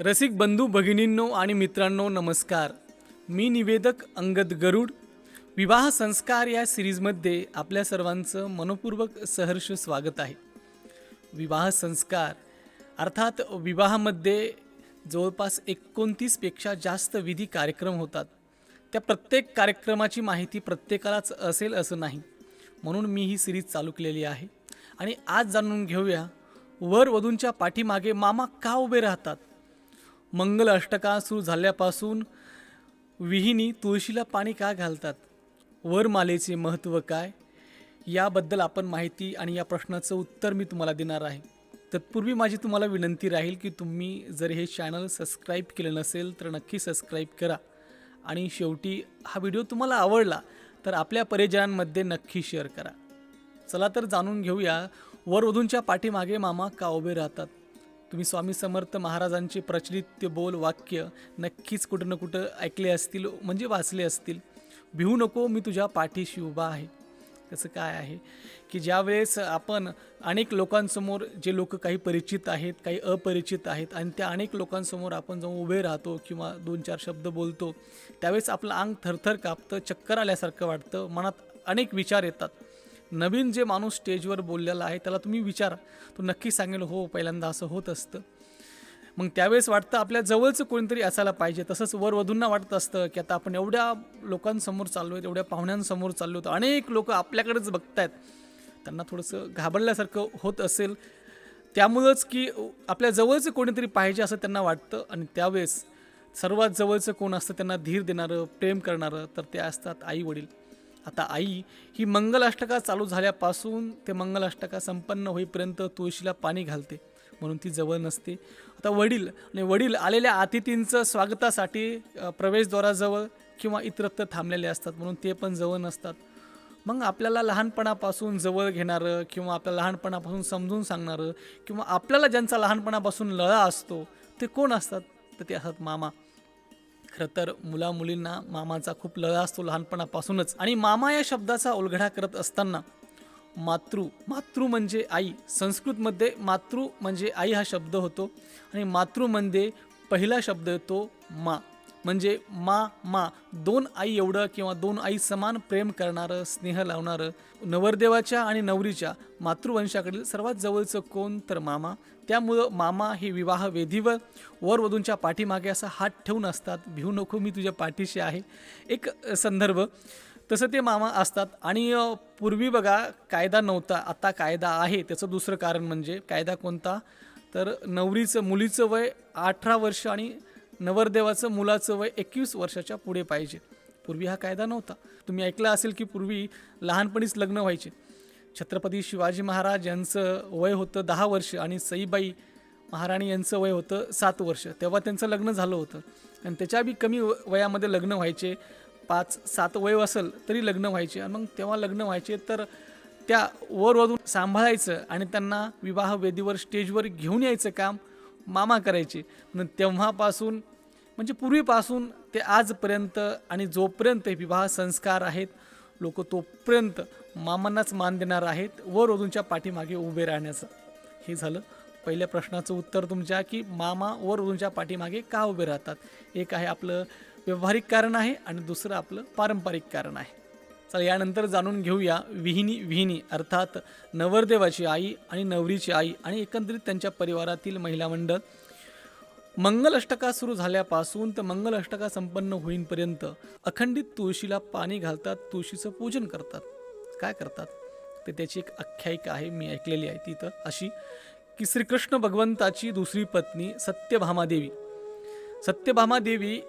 रसिक बंधू भगिनींनो आणि मित्रांनो नमस्कार. मी निवेदक अंगद गरुड. विवाह संस्कार या सिरीजमध्ये आपल्या सर्वांचं मनपूर्वक सहर्ष स्वागत आहे. विवाह संस्कार अर्थात विवाहामध्ये जवळपास एकोणतीसपेक्षा जास्त विधी कार्यक्रम होतात. त्या प्रत्येक कार्यक्रमाची माहिती प्रत्येकालाच असेल असं नाही. म्हणून मी ही सिरीज चालू केलेली आहे. आणि आज जाणून घेऊया वर वधूंच्या पाठीमागे मामा का उभे राहतात? मंगल अष्टका सुरू झाल्यापासून विहिनी तुळशीला पाणी का घालतात? वरमालेचे महत्त्व काय? याबद्दल आपण माहिती आणि या प्रश्नाचं उत्तर मी तुम्हाला देणार आहे. तत्पूर्वी माझी तुम्हाला विनंती राहील की तुम्ही जर हे चॅनल सबस्क्राईब केलं नसेल तर नक्की सबस्क्राईब करा. आणि शेवटी हा व्हिडिओ तुम्हाला आवडला तर आपल्या परिजनांमध्ये नक्की शेअर करा. चला तर जाणून घेऊया वरवधूंच्या पाठीमागे मामा का उभे राहतात? तुम्ही स्वामी समर्थ महाराजांचे प्रचलित बोल वाक्य नक्कीच कुठं ना कुठं ऐकले असतील म्हणजे वाचले असतील. भिवू नको मी तुझ्या पाठीशी उभा आहे. त्याचं काय आहे? की ज्यावेळेस आपण अनेक लोकांसमोर जे लोक काही परिचित आहेत काही अपरिचित आहेत आणि त्या अनेक लोकांसमोर आपण जाऊन उभे राहतो किंवा दोन चार शब्द बोलतो त्यावेळेस आपलं अंग थरथर कापतं चक्कर आल्यासारखं वाटतं मनात अनेक विचार येतात. नवीन जे माणूस स्टेजवर बोललेला आहे त्याला तुम्ही विचारा. तो नक्की सांगेल हो पहिल्यांदा असं होत असतं. मग त्यावेळेस वाटतं आपल्या जवळचं कोणीतरी असायला पाहिजे. तसंच वरवधूंना वाटत असतं की आता आपण एवढ्या लोकांसमोर चाललो आहेत एवढ्या पाहुण्यांसमोर चाललो होतो अनेक लोक आपल्याकडेच बघतायत. त्यांना थोडंसं घाबरल्यासारखं होत असेल. त्यामुळंच की आपल्या जवळचं कोणीतरी पाहिजे असं त्यांना वाटतं. आणि त्यावेळेस सर्वात जवळचं कोण असतं त्यांना धीर देणारं प्रेम करणारं तर ते असतात आई वडील आता आई ही मंगलाष्टका चालू झाल्यापासून ते मंगलाष्टका संपन्न होईपर्यंत तुळशीला पाणी घालते म्हणून ती जवळ नसते. आता वडील आणि वडील आलेल्या अतिथींचं स्वागतासाठी प्रवेशद्वाराजवळ किंवा इतरत्र थांबलेले असतात म्हणून ते पण जवळ नसतात. मग आपल्याला लहानपणापासून जवळ घेणारं किंवा आपल्या लहानपणापासून समजून सांगणारं किंवा आपल्याला ज्यांचा लहानपणापासून लळा असतो ते कोण असतात? तर ते असतात मामा. खरं तर मुला मुलींना मामाचा खूप लळा असतो लहानपणापासूनच. आणि मामा या शब्दाचा उलगडा करत असताना मातृ मातृ म्हणजे आई. संस्कृतमध्ये मातृ म्हणजे आई हा शब्द होतो. आणि मातृमध्ये म्हणजे पहिला शब्द येतो मा. म्हणजे मा मा दोन आई एवढं किंवा दोन आई समान प्रेम करणारं स्नेह लावणारं नवरदेवाच्या आणि नवरीच्या मातृवंशाकडील सर्वात जवळचं कोण तर मामा? त्यामुळं मामा हे विवाह वेधीवर वरवधूंच्या पाठीमागे असा हात ठेवून असतात. भिवू नको मी तुझ्या पाठीशी आहे. एक संदर्भ. तसं ते मामा असतात. आणि पूर्वी बघा कायदा नव्हता. आता कायदा आहे. त्याचं दुसरं कारण म्हणजे कायदा कोणता? तर नवरीचं मुलीचं वय अठरा वर्ष आणि नवरदेवाचं मुलाचं वय एकवीस वर्षाच्या पुढे पाहिजे. पूर्वी हा कायदा नव्हता. तुम्ही ऐकलं असेल की पूर्वी लहानपणीच लग्न व्हायचे. छत्रपती शिवाजी महाराज यांचं वय होतं दहा वर्ष आणि सईबाई महाराणी यांचं वय होतं सात वर्ष. तेव्हा त्यांचं लग्न झालं होतं. आणि त्याच्या बी कमी व- वयामध्ये लग्न व्हायचे. पाच सात वय असेल तरी लग्न व्हायचे. आणि मग तेव्हा लग्न व्हायचे तर त्या वर वधून सांभाळायचं आणि त्यांना विवाह वेदीवर स्टेजवर घेऊन यायचं काम मामा करायचे. न तेव्हापासून म्हणजे पूर्वीपासून ते आजपर्यंत आणि जोपर्यंत हे विवाह संस्कार आहेत लोक तोपर्यंत मामांनाच मान देणार आहेत वर वधूंच्या पाठीमागे उभे राहण्याचं. हे झालं. पहिल्या प्रश्नाचं उत्तर तुमच्या की मामा वर वधूंच्या पाठीमागे का उभे राहतात? एक आहे आपलं व्यावहारिक कारण आहे आणि दुसरं आपलं पारंपरिक कारण आहे. चला यानंतर जाणून घेऊया विहिनी विहिनी अर्थात नवरदेवाची आई आणि नवरीची आई आणि एकंदरीत त्यांच्या परिवारातील महिला मंडळ. मंगल अष्टका सुरू झाल्यापासून तर मंगल अष्टका संपन्न होईपर्यंत अखंडित तुळशीला पाणी घालतात तुळशीचं पूजन करतात. काय करतात? तर त्याची एक आख्यायिका आहे मी ऐकलेली आहे तिथं अशी की श्रीकृष्ण भगवंताची दुसरी पत्नी सत्यभामादेवी. सत्यभामादेवी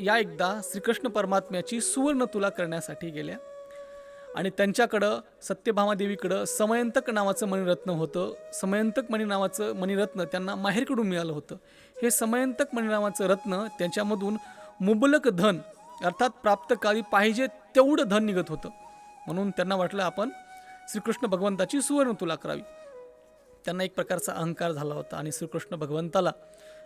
या एकदा श्रीकृष्ण परमात्म्याची सुवर्ण तुला करण्यासाठी गेल्या. आणि त्यांच्याकडं सत्यभामादेवीकडं समयंतक नावाचं मणिरत्न होतं. समयंतक मणी नावाचं मणिरत्न त्यांना माहेरकडून मिळालं होतं. हे समयंतक मणी नावाचं रत्न त्यांच्यामधून मुबलक धन अर्थात प्राप्तकाली पाहिजे तेवढं धन निघत होतं. म्हणून त्यांना वाटलं आपण श्रीकृष्ण भगवंताची सुवर्ण तुला करावी. त्यांना एक प्रकारचा अहंकार झाला होता आणि श्रीकृष्ण भगवंताला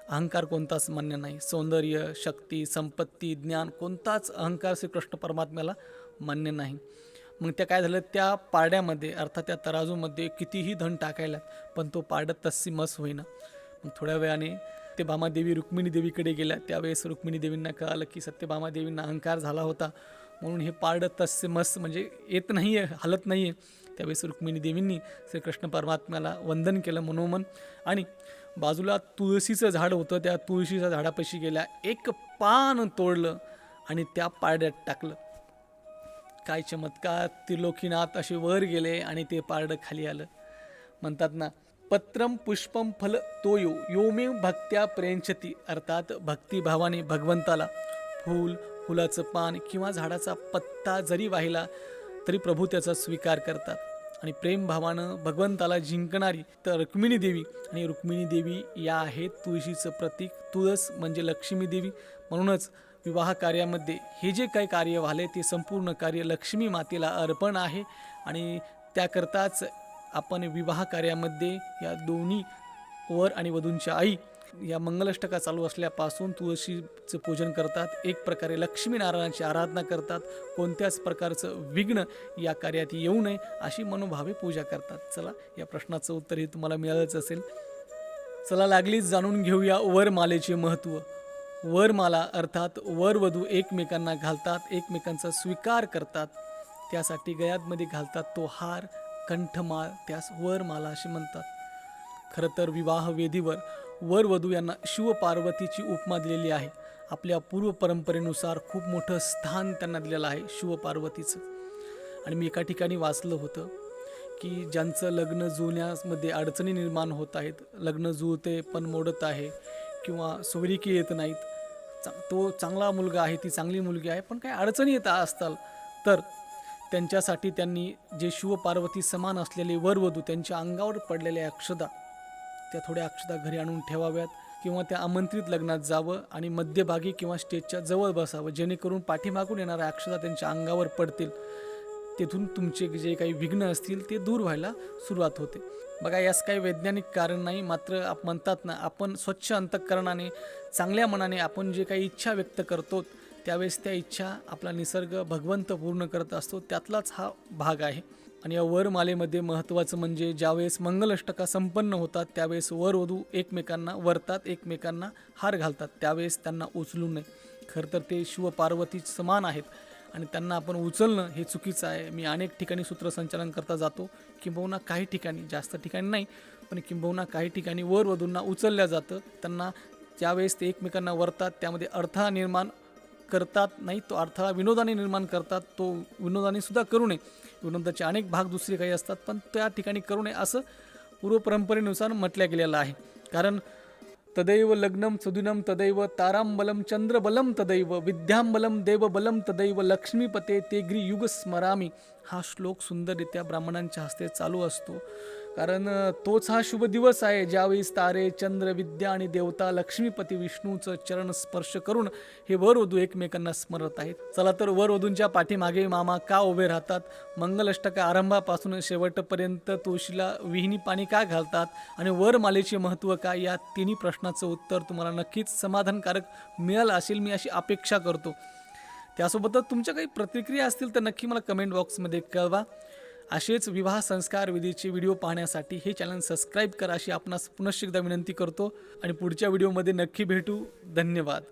अहंकार कोणताच मान्य नाही. सौंदर्य शक्ती संपत्ती ज्ञान कोणताच अहंकार श्रीकृष्ण परमात्म्याला मान्य नाही. मग त्या काय झालं त्या पारड्यामध्ये अर्थात त्या तराजूमध्ये कितीही धन टाकायला पण तो पारडत तस्सी मस होईना. मग थोड्या वेळाने ते भामादेवी रुक्मिणी देवीकडे गेल्या. त्यावेळेस रुक्मिणी देवींना कळालं की सत्यभामा देवींना अहंकार झाला होता. म्हणून हे पारडं तस्य मस म्हणजे येत नाही आहे हलत नाही आहे त्यावेळेस रुक्मिणी देवींनी श्रीकृष्ण परमात्म्याला वंदन केलं मनोमन. आणि बाजूला तुळशीचं झाड होतं. त्या तुळशीच्या झाडापाशी गेल्या. एक पान तोडलं आणि त्या पारड्यात टाकलं. काय चमत्कार त्रिलोकीनाथ असे वर गेले आणि ते पारडं खाली आलं. म्हणतात ना पत्रम पुष्पम फल तोयो योमेव भक्त्या प्रेंचती अर्थात भक्तिभावाने भगवंताला. फूल फुलाचं पान किंवा झाडाचा पत्ता जरी वाहिला तरी प्रभू त्याचा स्वीकार करतात. आणि प्रेमभावानं भगवंताला जिंकणारी तर रुक्मिणी देवी. आणि रुक्मिणी देवी या आहेत तुळशीचं प्रतीक तुळस म्हणजे लक्ष्मी देवी. म्हणूनच विवाह कार्यामध्ये हे जे काही कार्य व्हाले ते संपूर्ण कार्य लक्ष्मी मातेला अर्पण आहे आणि त्याकरताच आपण विवाह कार्यामध्ये या दोन्ही वर आणि वधूंच्या आई या मंगलाष्टका चालू असल्यापासून तुळशीचं पूजन करतात. एक प्रकारे लक्ष्मीनारायणाची आराधना करतात. कोणत्याच प्रकारचं विघ्न या कार्यात येऊ नये अशी मनोभावे पूजा करतात. चला या प्रश्नाचं उत्तर हे तुम्हाला मिळालंच असेल. चला लागलीच जाणून घेऊया वरमालेचे महत्त्व वरमाला अर्थात वर वधू एकमेकांना घालतात एकमेकांचा स्वीकार करतात. त्यासाठी गयातमध्ये घालतात तो हार कंठमाळ त्यास वरमाला असे म्हणतात. खरं तर विवाह वेदीवर वर वधू यांना शिवपार्वतीची उपमा दिलेली आहे. आपल्या पूर्व परंपरेनुसार खूप मोठं स्थान त्यांना दिलेलं आहे शिवपार्वतीचं. आणि मी एका ठिकाणी वाचलं होतं की ज्यांचं लग्न जुळण्यामध्ये अडचणी निर्माण होत आहेत लग्न जुळते पण मोडत आहे किंवा सोयरिकी येत नाहीत चांग तो चांगला मुलगा आहे ती चांगली मुलगी आहे पण काही अडचणी येत असताल तर त्यांच्यासाठी त्यांनी जे शिवपार्वती समान असलेले वरवधू त्यांच्या अंगावर पडलेल्या अक्षदा त्या थोड्या अक्षदा घरी आणून ठेवाव्यात किंवा त्या आमंत्रित लग्नात जावं आणि मध्यभागी किंवा स्टेजच्या जवळ बसावं जेणेकरून पाठीमागून येणाऱ्या अक्षदा त्यांच्या अंगावर पडतील. तेथून तुमचे जे काही विघ्न असतील ते दूर व्हायला सुरुवात होते. बघा यास काही वैज्ञानिक कारण नाही मात्र आप म्हणतात ना आपण स्वच्छ अंतःकरणाने चांगल्या मनाने आपण जे काही इच्छा व्यक्त करतो त्यावेळेस त्या इच्छा आपला निसर्ग भगवंत पूर्ण करत असतो त्यातलाच हा भाग आहे. आणि या वरमालेमध्ये महत्त्वाचं म्हणजे ज्यावेळेस मंगलष्टका संपन्न होतात त्यावेळेस वरवधू एकमेकांना वरतात एकमेकांना हार घालतात त्यावेळेस त्यांना उचलू नये. खरं तर ते शिवपार्वती समान आहेत. आणि त्यांना आपण उचलणं हे चुकीचं आहे. मी अनेक ठिकाणी सूत्रसंचालन करता जातो. किंबहुना काही ठिकाणी जास्त ठिकाणी नाही पण किंबहुना काही ठिकाणी वर वधूंना उचलल्या जातं. त्यांना ज्यावेळेस ते एकमेकांना वरतात त्यामध्ये अडथळा निर्माण करतात नाही तो अडथळा विनोदाने निर्माण करतात तो विनोदाने सुद्धा करू नये. विनोदाचे अनेक भाग दुसरे काही असतात पण त्या ठिकाणी करू नये असं पूर्वपरंपरेनुसार म्हटल्या गेलेलं आहे. कारण तदैव लग्नम सुदिनम तदैव तारांबलम चंद्रबलम तदैव विद्यांबलम देवबलम तदैव लक्ष्मीपते तेग्री युग स्मरामी हा श्लोक सुंदररित्या ब्राह्मणांच्या हस्ते चालू असतो. कारण तोच हा शुभ दिवस आहे ज्यावेळी तारे चंद्र विद्या आणि देवता लक्ष्मीपती विष्णूचं चरण स्पर्श करून हे वरवधू एकमेकांना स्मरत आहेत. चला तर वरवधूंच्या पाठीमागे मामा का उभे राहतात? मंगलष्टक आरंभापासून शेवटपर्यंत तुळशीला विहिनी पाणी का घालतात? आणि वरमालेचे महत्त्व काय? या तिन्ही प्रश्नाचं उत्तर तुम्हाला नक्कीच समाधानकारक मिळालं असेल मी अशी अपेक्षा करतो. त्यासोबतच तुमच्या काही प्रतिक्रिया असतील तर नक्की मला कमेंट बॉक्समध्ये कळवा. असेच विवाह संस्कार विधीचे व्हिडिओ पाहण्यासाठी हे चॅनल सबस्क्राईब करा अशी आपणास पुनश्च एकदा विनंती करतो. आणि पुढच्या व्हिडिओमध्ये नक्की भेटू. धन्यवाद.